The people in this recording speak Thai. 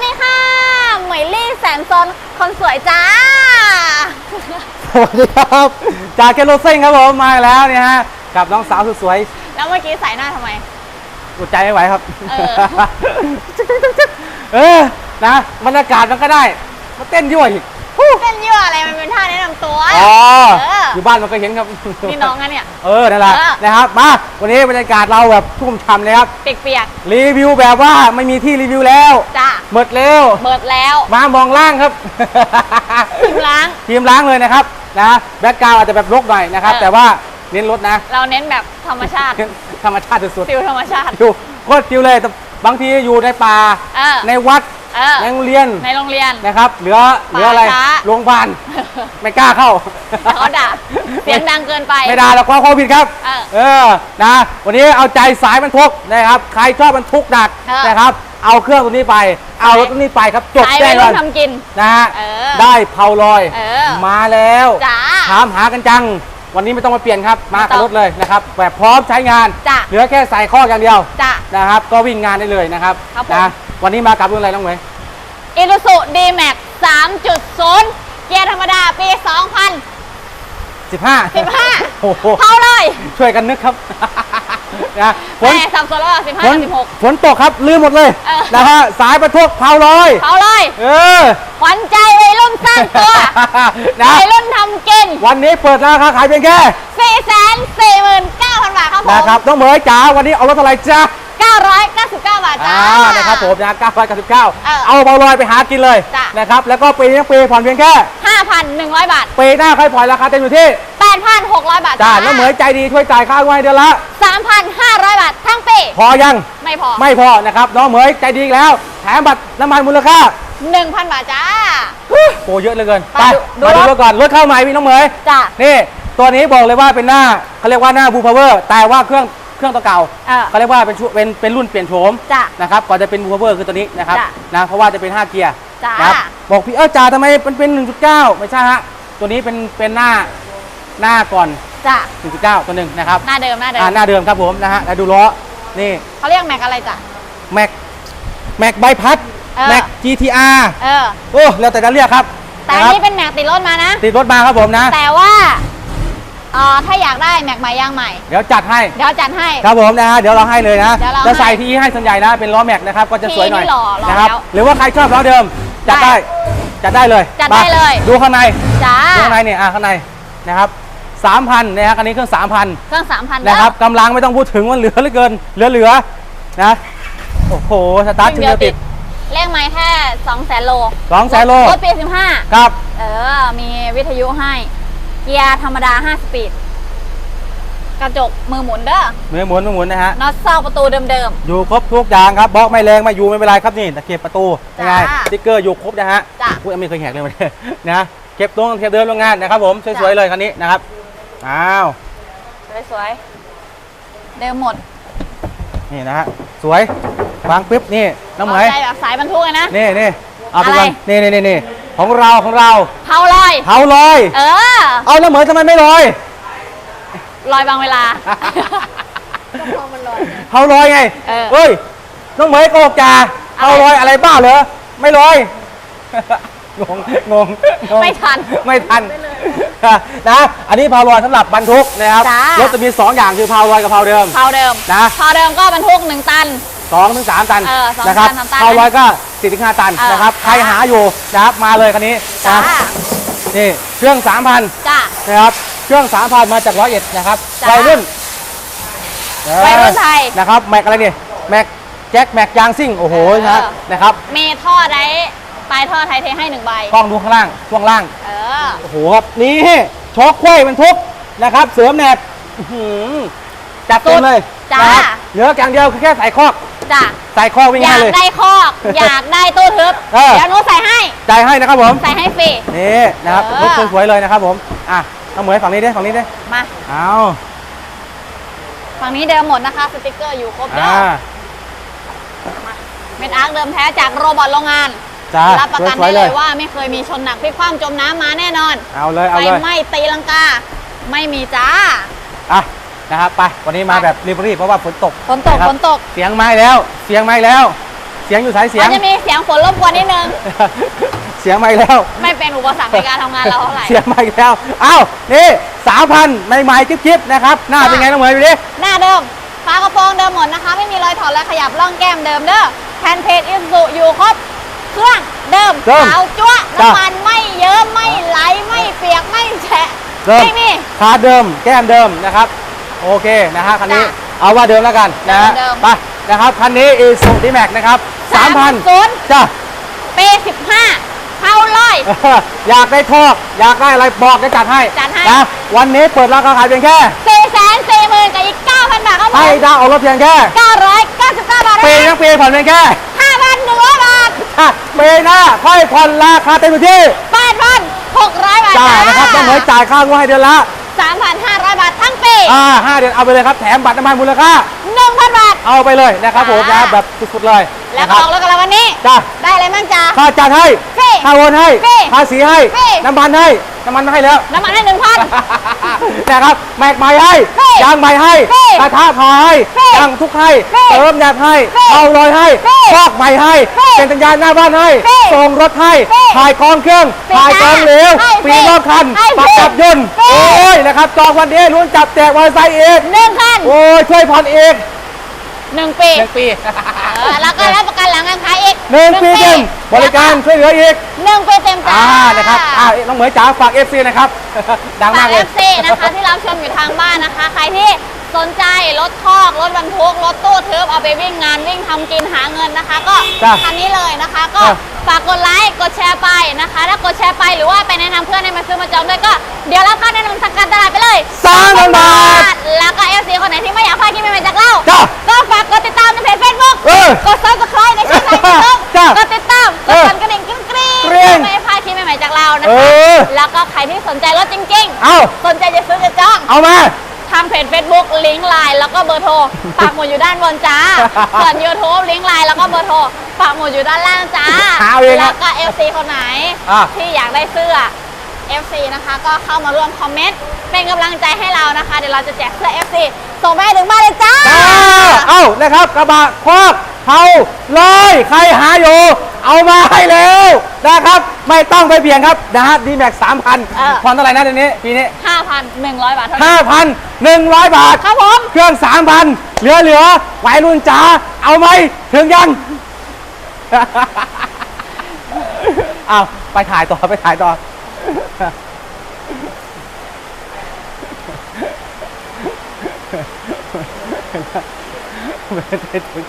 วัสดีค่ะเหมยลี่แสนซนคนสวยจ้า สวัสดีครับ จากเคโรเซ่งครับผมมาอีกแล้วเนี่ยฮะกับน้องสาวสุดสวยแล้วเมื่อกี้ใส่หน้าทำไม อดใจไม่ไหวครับ เออ เออนะบรรยากาศมันก็ได้มาเต้นยั่วอีก เต้นยั่วอะไรมันเป็นท่าแนะนำตัวอ๋อเอออยู่บ้านมันก็เห็นครับนี่น้องอะเนี่ย เออนั่นแหละเออ นะครับมาวันนี้บรรยากาศเราแบบทุ่มช่ำเลยครับเปียกรีวิวแบบว่าไม่มีที่รีวิวแล้วๆจ้าหมดเร็วเบิดแล้วมามองล่างครับพิมล้าง ทีมล้างเลยนะครับนะแบ็กกราวอาจจะแบบรกหน่อยนะครับ เออ แต่ว่าเน้นรถนะเราเน้นแบบธรรมชาติ ธรรมชาติสุดฟิลธรรมชาติ ๆดูโคตรฟิวเลยแต่บางทีอยู่ในป่า เออ ในวัด เออ ในโรงเรียนในโรงเรียน นะครับ เหลือเหลืออะไรป่าช้า โรงพยาบาลไม่กล้าเข้า เขาด่าเสียงดังเกินไป ไม่ด่าหรอกกลัวโควิดครับ เออเออ นะ วันนี้เอาใจสายบรรทุกนะครับ ใครชอบบรรทุกหนักเออ นะครับ เอาเครื่องตัวนี้ไป เอารถตัวนี้ไปครับ จบสายแน่วัยนรุ่อนนทำกิน นะฮะ เออได้เผาลอย เออ มาแล้ว จ้า ถามหากันจัง วันนี้ไม่ต้องมาเปลี่ยนครับ มากับรถเลยนะครับ แบบพร้อมใช้งาน จ้ะ เหลือแค่ใส่ข้ออย่างเดียว จ้านะครับ ก็วิ่งงานได้เลยนะครับครับผม นะ วันนี้มากับรุ่นอะไรน้องเหมยอิลูสุดีแม็ก3.0เกียร์ธรรมดาปี15 2015โอ้โหเท่าเลย ช่วยกันนึกครับนะฝแม่นสับสนแล้วอะ15ฝนกับฝนตกครับลืมหมดเลยเออนะฮะสายประทุกเผาลอย16เท่าเลยเออขวัญใจวัยรุ่นสร้างตัวนะวัยรุ่นทำกิน วันนี้เปิดราคาขายเพียงแค่449,000บาทครับผมนะครับน้องเหมยจ๋าวันนี้เอารถอะไรจ้า 999 บาทจ้า อ่านะครับผมนะ999 เออเอาเบาลอยไปหากินเลยจ้ะ นะครับแล้วก็ปีนี้ปีผ่อนเพียงแค่5,100 บาท ปีหน้าค่อยผ่อนราคาเต็มอยู่ที่8,600 บาทจ้าจ้าน้องเหมยใจดีช่วยจ่ายค่าไว้เดือนละ 3,500 บาท ทั้งปี พอยังไม่พอ ไม่พอนะครับน้องเหมยใจดีอีกแล้ว แถมบัตรน้ำมันมูลค่า1,000 บาทจ้า โอ้เยอะเหลือเกินไปไปดูมาดูรถรถก่อนรถเข้าใหม่พี่น้องเหมย จ้า นี่ ตัวนี้บอกเลยว่าเป็นหน้าเขาเรียกว่าหน้าบูพาวเวอร์แต่ว่าเครื่อง เครื่องตัวเก่าเออเขาเรียกว่าเป็นชุเป็นเป็นรุ่นเปลี่ยนโฉมจ้ะนะครับก่อนจะเป็นบูพาวเวอร์คือตัวนี้นะครับจ้ะนะเพราะว่าจะเป็น5เกียร์จ้ะ นะครับบอกพี่เออจ่าทำไมมันเป็น 1.9 ไม่ใช่ฮะตัวนี้เป็นเป็นหน้าหน้าก่อน จ้า1.9 ตัวหนึ่งนะครับหน้าเดิมหน้าเดิอ่ามหน้าเดิมครับผมนะฮะแล้วดูล้อนี่เขาเรียกแม็กอะไรจ้ะ แม็กแม็กใบพัดเออ แม็ก GTR เออ โอ้แล้วแต่จะเรียกครับแต่อันนะครับนี้เป็นแม็กติดรถมานะติดรถมาครับผมนะ แต่ว่าเอ่อถ้าอยากได้แม็กใหม่ยางใหม่ เดี๋ยวจัดให้ เดี๋ยวจัดให้ ครับผมนะฮะเดี๋ยวเราให้เลยนะเดี๋ยวเราจะใส่ให้ที่ให้ส่วนใหญ่นะเป็นล้อแม็กนะครับก็จะสวยหน่อยที่นี่หล่อหล่อนะครับแล้วหรือว่าใครชอบล้อเดิมจัดได้ได้จัดได้เลยจัดได้มาเลย ดูข้างในจ้าดูข้างในเนี่ยอะข้างในนะครับสามพันนะฮะคันนี้เครื่องสามพันเครื่องสามพันนะครับกำลังไม่ต้องพูดถึงว่าเหลือเหลือเกินเหลือเหลือนะโอ้โหสตาร์ททีเดียวติด เลขไม้แค่2แสนโลสองแสนโลรถปีครับ15เออ มีวิทยุให้เกียร์ธรรมดา 5 สปีด กระจกมือหมุนเด้อมือหมุนมือหมุนนะฮะน็อตซอกประตูเดิมอยู่ครบทุกอย่างครับบล็อกไม่แรงไม่อยู่ไม่เป็นไรครับนี่ตะเข็บประตูยังไงจ้าสติ๊กเกอร์อยู่ครบนะฮะจ้ะอุ้ยไม่เคยแหกเลยวันนี้นะเก็บตรงเก็บเดิมโรงงานนะครับผมสวยๆเลยคันนี้นะครับอ้าวๆสวยๆเดิมหมดนี่นะฮะสวยวางปึ๊บนี่น้องเหมยใจแบบสายบรรทุกเลยนะ นี่นี่เอาไปอะไรก่อนนี่นี่นี่นี่ ของเราของเราเผาลอย เผาลอย เออ เอาน้องเหมยทำไมไม่ลอยลอยบางเวลาเผาลอยไงเออ เฮ้ยน้องเหมยโกหกจ่าอะไรเผาลอยอะไรบ้าเหรอไม่ลอย งงงงงงไม่ทันไม่ทันนะอันนี้เผาลอยสำหรับบรรทุกนะครับจ้ารถจะมีสองอย่างคือเผาลอยกับเผาเดิม เผาเดิมนะ เผาเดิมก็บรรทุกหนึ่งตัน สองถึงสามตันเออสองนะครับตันสามตันเผาลอยก็สี่ถึงห้าตันเออนะครับใครหาอยู่นะครับมาเลยคันนี้จ้านะนี่เครื่องสามพันจ้า นะครับเครื่องสามพันมาจากร้อยเอ็ดนะครับจ้าวัยรุ่นวัยรุ่นไทยนะครับแม็กอะไรเนี่ยแม็กแจ็คแม็กยางซิ่งโอ้โหเออ นะนะครับมีท่อไดปลายท่อไทยเทให้หนึ่งใบ กล้องดูข้างล่างช่วงล่างเออ โอ้โหครับนี่โชคไขว้บรรทุกนะครับ เสริมแหนบอื้อหือจัดเต็มเลยจ้านะครับเหลืออย่างเดียวคือแค่ใส่คอก จ้าใส่คอกวิ่งอยาง่ายกเลย ได้คอกอยากได้ตู้ทึบเออ เดี๋ยวหนูใส่ให้ จ่ายให้นะครับผม ใส่ให้ฟรี นี่นะครับเออรถสวยๆเลยนะครับผมอะเอาเหมือนฝั่งนี้ดิฝั่งนี้ดิมาเอาฝั่งนี้เดิมหมดนะคะ สติกเกอร์อยู่ครบเด้อ่าอมาเป็นอาร์คเดิมแท้จากโรบอทโรงงาน จ้ารับประกันสวได้ยๆเลเลยยว่าไม่เคยมีชนหนักพลิกคว่ำจมน้ำมาแน่นอนเอาเลยไฟเอาเลยไหม้ตีลังกา ไม่มีจ้า อะ นะครับไปวันนี้มาแบบรีบๆเพราะว่าฝนตกฝนตกะครับฝนตก เสียงไม้แล้ว เสียงไม้แล้วสียงอยู่สายเสียงอาจจะมีเสียงฝนรบกวนนิดนึง เสียงมาอีกแล้ว ไม่เป็นอุปสรรคในการทำงานเราเท่าไหร่ เสียงมาอีกแล้วอ้าวนี่สามพันใหม่ๆกิ๊บๆนะครับหน้าเป็นไงน้องเหมยดูดิ หน้าเดิมฝากระโปรงเดิมหมดนะคะ ไม่มีรอยถอดและขยับร่องแก้มเดิมเด้อแผ่นเพจอิสุอยู่ครบเครื่องเดิมเดิมขาวจั๊วจ้ะน้ำมันไม่เยอะไม่ไหลไม่เปียกไม่แฉะเดิม ไม่มีคาเดิมแก้มเดิมนะครับ โอเคนะฮะคันนี้ จ้ะเอาว่าเดิมแล้วกันนะฮะเดิม ไปนะครับคันนี้อีสุดีแม็กนะครับสามพันศูนย์จ้าเปสิบห้าเท่าร้อย อยากได้ทอกอยากได้อะไรบอกจะจัดให้จัดให้ นะวันนี้เปิดราคาขายเพียงแค่สี่แสนสี่หมื่นกับอีกเก้าพันบาทครับผให้มดาวน์เอารถเพียงแค่เก้าร้อยเก้าสิบเก้าบาทปีทั้งปีผ่อนเพียงแค่ห้าพันหนึ่งร้อยบาทอะปีหน้าค่อยผ่อนราคาเต็มอยู่ที่แปดพันหกร้อยบาทจ้านะครับต้องเหมยจ่ายค่างวดให้เดือนละ สามพันห้าร้อยบาททั้งปี อ่าห้าเดือนเอาไปเลยครับ แถมบัตรน้ำมันมูลค่าหนึ่งพันบาท เอาไปเลยนะครับผมจ้านะแบบสุดๆเลยแล้วนะคก็รับออกรถกันแล้ววันนี้ จ้าได้อะไรบ้างจ๊ะค่าจัดให้ฟรีค่าโอนให้ฟรีภาษีให้ ฟรี น้ำมันให้ น้ำมันให้แล้ว น้ำมันให้หนึ่งพัน นะครับแม็กใหม่ให้ฟรียางใหม่ให้ฟรีกระทะพาให้ฟรียางทุกให้ฟรีเติมแดดให้ฟรีเอาลอยให้ฟรีฟอกใหม่ให้ฟรีเป็นสัญญาณหน้าบ้านให้ฟรีส่งรถให้ฟรีถ่ายกองเครื่องฟรีถ่ายกองเหลวให้ฟรีปีรอบคันให้ฟรีปักจับยนต์ฟรี โอ้ยนะครับจองวันนี้ลุ้นจับแจกมอเตอร์ไซค์อีกหนึ่งคัน โอ้ยช่วยผ่อนอีก หนึ่งปีหนึ่งปีเออแล้วก็รับประกันหลังการขายอีกหนึ่งปีเต็มบริการช่วยเหลืออีกหนึ่งปีเต็มจ้าอ่านะครับอ่าน้องเหมยจ๋าฝาก FC นะครับ ดังากฝามกเลย FC นะคะที่รับชมอยู่ทางบ้านนะคะ ใครที่ สนใจรถคอกรถบรรทุกรถตู้ทึบเอาไปวิ่งงานวิ่งทำกินหาเงินนะคะ ก็จ้ะคันนี้เลยนะคะ ก็อะฝากกดไลค์กดแชร์ไปนะคะ ถ้ากดแชร์ไปหรือว่าไปแนะนำเพื่อนให้มาซื้อมาจองด้วยก็เดี๋ยวรับค่าแนะนำทางการตลาดไปเลยสามพันบาท แล้วก็ FC คนไหนที่ไม่อยากพลาดคลิปใหม่ๆจากเราจ้ะก็ฝากกดติดตามในเพจ Facebook เออกด subscribe ในช่องทาง YouTube จ้ะกดติดตามกเอดอสั่นกระดิ่งกริ๊งกริ๊งกริ๊งเพื่อไม่ให้พลาดคลิปใหม่ๆจากเรานะเอคะอ แล้วก็ใครที่สนใจรถจริงเอาๆสนใจจะซื้อจะจองเอามาทางเพ จ Facebook ลิงก์ไลน์แล้วก็เบอร์โทรปักหมุดอยู่ด้านบนจ้าส่วน YouTube ลิงก์ไลน์แล้วก็เบอร์โทรปักหมุดอยู่ด้านล่างจ้าหาเอาเองนะแล้วก็ FC คนไหน อะ ที่อยากได้เสื้อ FC นะคะก็เข้ามาร่วมคอมเมนต์เป็นกำลังใจให้เรานะคะ เดี๋ยวเราจะแจกเสื้อ FC ส่งไปให้ถึงบ้านเลยจ้าจ้าเอ้านะครับกระบะคอกเผาลอยใครหาอยู่ เอามาให้แล้วนะครับ ไม่ต้องไปเบี่ยงครับนะฮะดีแม็กสามพันเออ ผ่อนเท่าไหร่นะเดี๋ยวนี้ปีนี้5,100 บาทเท่านั้นห้าพันหนึ่งร้อยบาท ครับผม เครื่องสามพันเหลือเหลือๆวัยรุ่นจ๋าเอาไหมถึงยังเอาไปถ่ายต่อไปถ่ายต่อ ไม่ได้ถึง